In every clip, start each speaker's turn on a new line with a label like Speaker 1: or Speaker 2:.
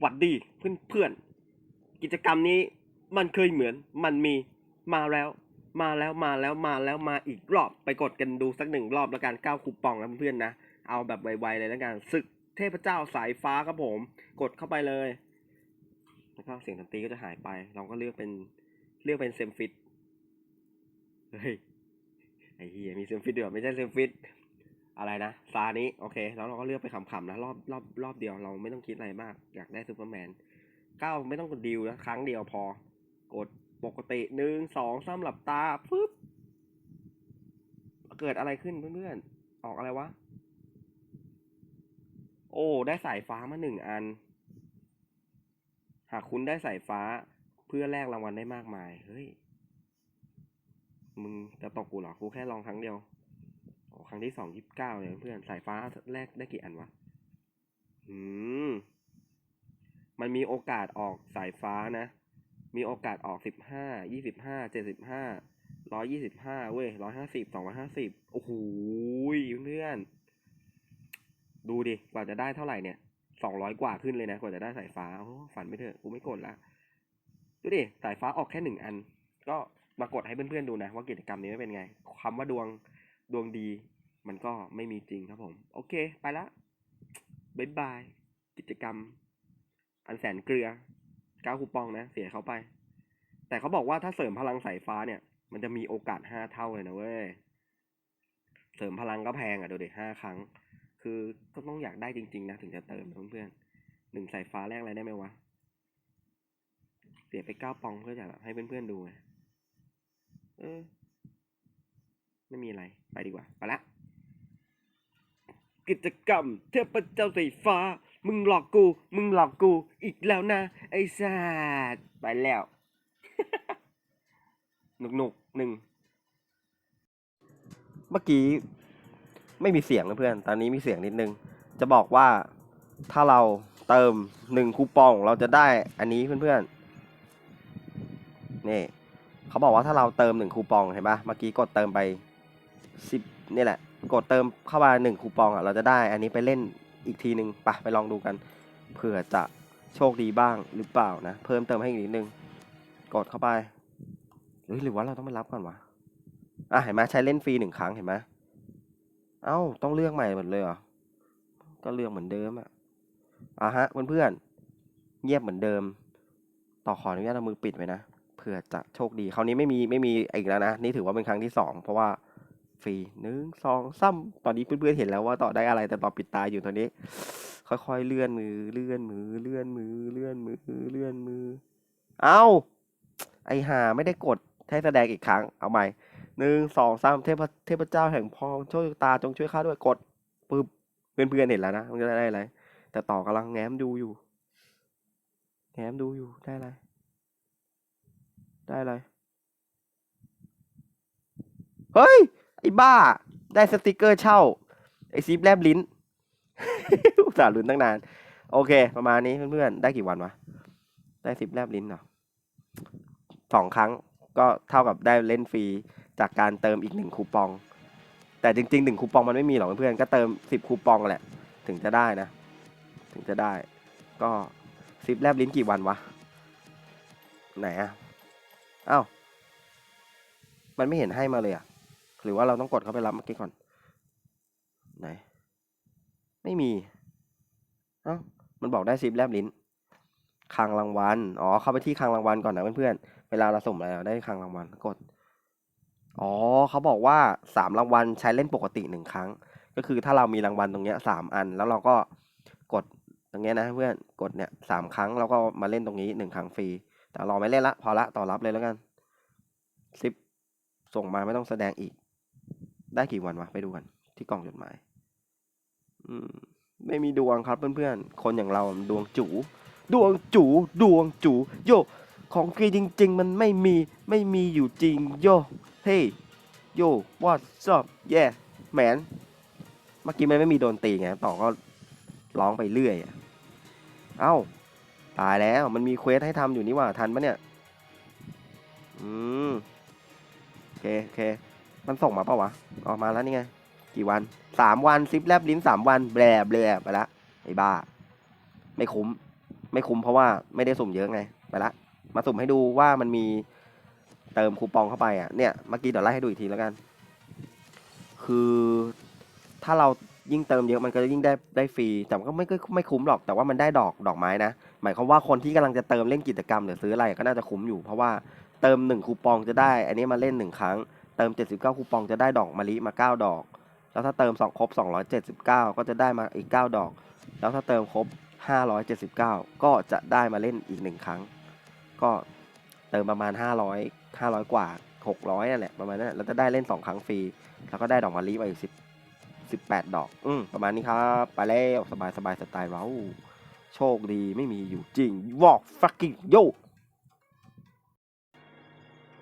Speaker 1: หวัดดีเพื่อนเพื่อนกิจกรรมนี้มันเคยเหมือนมันมีมาแล้ว มาแล้วมาแล้วมาแล้วมาอีกรอบไปกดกันดูสักหนึ่งรอบแล้วกันเก้าคูปองนะเพื่อนๆนะ เอาแบบไวๆเลยแล้วกันศึกเทพเจ้าสายฟ้าครับผม กดเข้าไปเลยแล้วก็เสียงดนตรีก็จะหายไป เราก็เลือกเป็นเลือกเป็นเซมฟิตเฮ้ยไอ้เฮียมีเซมฟิตด้วยเหรอไม่ใช่เซมฟิต อะไรนะซานี้โอเคแล้วเราก็เลือกไปขำๆนะรอบรอบรอบเดียวเราไม่ต้องคิดอะไรมาก อยากได้ซูเปอร์แมนเก้าไม่ต้องกดดิวนะครั้งเดียวพอ กดปกติหนึ่งสองสามหลับตาปึ๊บเกิดอะไรขึ้นเพื่อนๆ ออกอะไรวะ โอ้ ได้สายฟ้ามาหนึ่งอัน หากคุณได้สายฟ้าเพื่อแลกรางวัลได้มากมาย เฮ้ย มึงจะตกกูเหรอ กูแค่ลองครั้งเดียว ครั้งที่สองยี่สิบเก้าเลยเพื่อนสายฟ้าแรกได้กี่อันวะอืมมันมีโอกาสออกสายฟ้านะ มีโอกาสออกสิบห้ายี่สิบห้าเจ็ดสิบห้าร้อยยี่สิบห้าเว้ยร้อยห้าสิบสองร้อยห้าสิบโอ้โหเพื่อน ดูดิ กว่าจะได้เท่าไหร่เนี่ยสองร้อยกว่าขึ้นเลยนะ กว่าจะได้สายฟ้าโอ้ฝันไม่เถอะ กูไม่กดละ ดูดิ สายฟ้าออกแค่หนึ่งอัน ก็มากดให้เพื่อนๆดูนะ ว่ากิจกรรมนี้เป็นไง คำว่าดวง ดวงดีมันก็ไม่มีจริงครับผม โอเค ไปละบายบาย กิจกรรม อันแสนเกลือก้าคูปองนะ เสียเขาไป แต่เขาบอกว่าถ้าเสริมพลังสายฟ้าเนี่ย มันจะมีโอกาสห้าเท่าเลยนะเว้ย เสริมพลังก็แพงอะดูดิห้าครั้ง คือก็ต้องอยากได้จริง ๆ นะ ถึงจะเติมนเพื่อนๆหนึ่งสายฟ้าแรกอะไรได้ไหมวะ เสียไปเก้าปองเพื่อจะแบบให้เพื่อนๆดูไงเออ ไม่มีอะไร ไปดีกว่า ไปละ กิจกรรม เทพเจ้าสีฟ้า มึงหลอกกู มึงหลอกกู อีกแล้วนะ ไอ้สัสไปแล้วหนุกหนุกหนึ่ง เมื่อกี้ไม่มีเสียงนะเพื่อน ตอนนี้มีเสียงนิดนึง จะบอกว่าถ้าเราเติมหนึ่งคูปองเราจะได้อันนี้เพื่อนๆนี่เขาบอกว่าถ้าเราเติมหนึ่งคูปองเห็นปะเมื่อกี้กดเติมไป สิบนี่แหละ กดเติมเข้ามาหนึ่งคูปองอะเราจะได้ อันนี้ไปเล่นอีกทีหนึ่งไปไปลองดูกัน เผื่อจะโชคดีบ้างหรือเปล่านะ เพิ่มเติมให้อีกนิดนึง กดเข้าไปเฮ้ยหรือว่าเราต้องไปรับก่อนวะอะเห็นไหมใช้เล่นฟรีหนึ่งครั้งเห็นไหมเอ้าต้องเลือกใหม่หมดเลยเหรอ ก็เลือกเหมือนเดิมอะอะฮะเพื่อนๆเงียบเหมือนเดิม ต่อขออนุญาตเอามือปิดไว้นะเผื่อจะโชคดีคราวนี้ไม่มีไม่มีอีกแล้วนะ นี่ถือว่าเป็นครั้งที่สองเพราะว่า ฟรีหนึ่งสองซ้ำตอนนี้เพื่อนๆเห็นแล้วว่าต่อได้อะไรแต่ต่อปิดตาอยู่ตอนนี้ ค่อยๆเลื่อนมือเลื่อนมือเลื่อนมือเลื่อนมือเลื่อนมือ เอาไอหาไม่ได้กดให้แสดงอีกครั้งเอาใหม่หนึ่งสองสามเทพเทพเจ้าแห่งพรโชคชะตาจงช่วยข้าด้วยกดปึ๊บเพื่อนๆเห็นแล้วนะมันจะได้อะไรแต่ต่อกำลังแง้มดูอยู่ แง้มดูอยู่ได้อะไรได้อะไรเฮ้ย ไอ้บ้า ได้สติกเกอร์เช่า ไอ้ซีฟแลบลิ้น อุตส่าห์ลุ้นตั้งนาน โอเค ประมาณนี้เพื่อนๆ ได้กี่วันวะ ได้ซิปแลบลิ้นเหรอสองครั้งก็เท่ากับได้เล่นฟรีจากการเติมอีกหนึ่งคูปอง แต่จริงๆหนึ่งคูปองมันไม่มีหรอกเพื่อนๆ ก็เติมสิบคูปองแหละ ถึงจะได้นะ ถึงจะได้ ก็ซิปแลบลิ้นกี่วันวะ ไหนอะอ้าว มันไม่เห็นให้มาเลยอะ รือว่าเราต้องกดเข้าไปรับเมื่อกี้ก่อน ไหน ไม่มี เอ้า มันบอกได้ซิปแลบลิ้นคลังรางวัล อ๋อ เข้าไปที่คลังรางวัลก่อนนะเพื่อนๆ เวลาเราสุ่มอะไรเราได้คลังรางวัลกด อ๋อ เขาบอกว่าสามรางวัลใช้เล่นปกติหนึ่งครั้ง ก็คือถ้าเรามีรางวัลตรงเนี้ยสามอัน แล้วเราก็กดตรงเนี้ยนะเพื่อน กดเนี่ยสามครั้งแล้วก็มาเล่นตรงนี้หนึ่งครั้งฟรี แต่เราไม่เล่นละ พอละ ต่อรับเลยแล้วกันซิปส่งมาไม่ต้องแสดงอีก ได้กี่วันวะไปดูกัน ที่กล่องจดหมาย อืม ไม่มีดวงครับเพื่อนๆ คนอย่างเราดวงจูดวงจูดวงจูโยของฟรีจริง ๆ มันไม่มีไม่มีอยู่จริงโยเฮ้ยโย what's up yeah man เมื่อกี้มันไม่มีโดนตีไงต่อก็ร้องไปเรื่อยอะเอ้า ตายแล้วมันมีเควสให้ทำอยู่นี่ว่าทันปะเนี่ย อืม โอเคโอเค มันส่งมาเปล่าวะ ออกมาแล้วนี่ไง กี่วันสามวันซิปแลบลิ้นสามวันแบลแบลไปละไอ้บ้า ไม่คุ้ม ไม่คุ้มเพราะว่าไม่ได้สุ่มเยอะไง ไปละ มาสุ่มให้ดูว่ามันมีเติมคูปองเข้าไปอะ เนี่ยเมื่อกี้เดี๋ยวไล่ให้ดูอีกทีแล้วกัน คือถ้าเรายิ่งเติมเยอะมันก็ยิ่งได้ได้ฟรี แต่มันก็ไม่ก็ไม่คุ้มหรอก แต่ว่ามันได้ดอกดอกไม้นะ หมายความว่าคนที่กำลังจะเติมเล่นกิจกรรมหรือซื้ออะไรก็น่าจะคุ้มอยู่ เพราะว่าเติมหนึ่งคูปองจะได้ อันนี้มาเล่นหนึ่งครั้ง เติม 79 คูปองจะได้ดอกมะลิมา 9 ดอก แล้วถ้าเติมสองครบ 279 ก็จะได้มาอีก 9 ดอก แล้วถ้าเติมครบ 579 ก็จะได้มาเล่นอีกหนึ่งครั้ง ก็เติมประมาณ 500 500 กว่า 600นั่นแหละประมาณนั้นแล้วจะได้เล่น 2 ครั้งฟรี แล้วก็ได้ดอกมะลิมาอีก 10 18 ดอก อืมประมาณนี้ครับ ไปแล้วสบายสบายสไตล์เราโชคดีไม่มีอยู่จริง walk fucking yo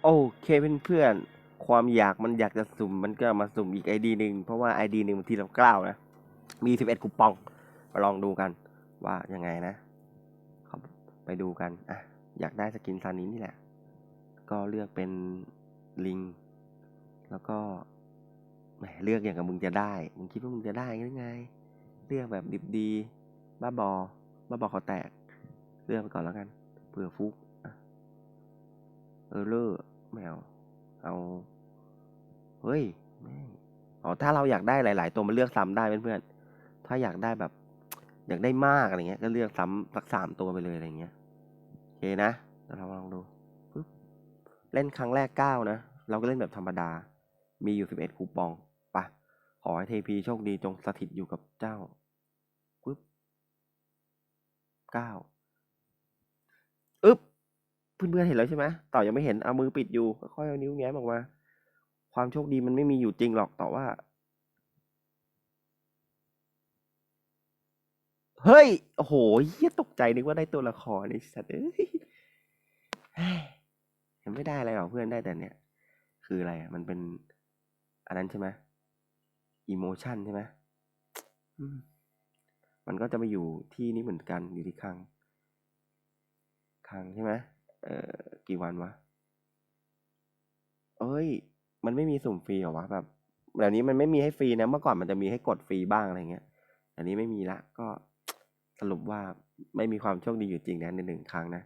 Speaker 1: โอเคเพื่อนๆ ความอยากมันอยากจะสุ่มมันก็มาสุ่มอีกไอดีหนึ่งเพราะว่าไอดีหนึ่งบางทีเรากล้าวนะมี11คูปองมาลองดูกัน ว่ายังไงนะเขาไปดูกันอะอยากได้สกินซานินนี่แหละ ก็เลือกเป็นลิง แล้วก็แหมเลือกอย่างกับมึงจะได้ มึงคิดว่ามึงจะได้หรือไง เลือกแบบดิบดี บ้าบอ บ้าบอเขาแตก เลือกไปก่อนแล้วกัน เผื่อฟุกเออเลอร์ไม่เอาเอา เฮ้ยแม่งอ๋อถ้าเราอยากได้หลาย ๆ ตัวมันเลือกซ้ำได้เพื่อนๆถ้าอยากได้แบบ อยากได้มากอะไรเงี้ย ก็เลือกซ้ำสักสามตัวไปเลยอะไรเงี้ยโอเคนะเราลองดูปึ๊บเล่นครั้งแรกเก้านะเราก็เล่นแบบธรรมดา มีอยู่สิบเอ็ดคูปองปะขอให้เทพีโชคดีจงสถิตอยู่กับเจ้าปึ๊บเก้าอึ๊บเพื่อนๆเห็นแล้วใช่ไหมต่อยังไม่เห็นเอามือปิดอยู่ค่อยเอานิ้วแง้มออกมา ความโชคดีมันไม่มีอยู่จริงหรอกแต่ว่า เฮ้ย โอ้โหเฮียตกใจนึกว่าได้ตัวละครไอ้สัตว์เอ้ยเฮ้ยยังไม่ได้อะไรหรอกเพื่อนได้แต่เนี่ย คืออะไรอะมันเป็นอันนั้นใช่ไหมอิโมชันใช่ไหมมันก็จะมาอยู่ที่นี่เหมือนกันอยู่ที่คลังคลังใช่ไหมเอ่อกี่วันวะ เอ้ย มันไม่มีสุ่มฟรีหรอวะแบบแบบนี้มันไม่มีให้ฟรีนะเมื่อก่อนมันจะมีให้กดฟรีบ้างอะไรเงี้ย อันนี้ไม่มีละก็สรุปว่าไม่มีความโชคดีอยู่จริงนะในหนึ่งครั้งนะ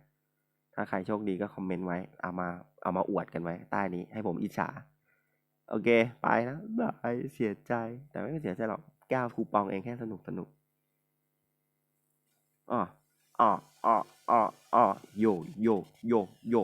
Speaker 1: ถ้าใครโชคดีก็คอมเมนต์ไว้ เอามาเอามาอวดกันไว้ ใต้นี้ให้ผมอิจฉา โอเค ไปแล้วบายเสียใจ แต่ไม่เสียใจหรอกแก้วคูปองเองแค่สนุกสนุกอ๋ออ๋ออ๋ออ๋ออ๋อโยโยโยโย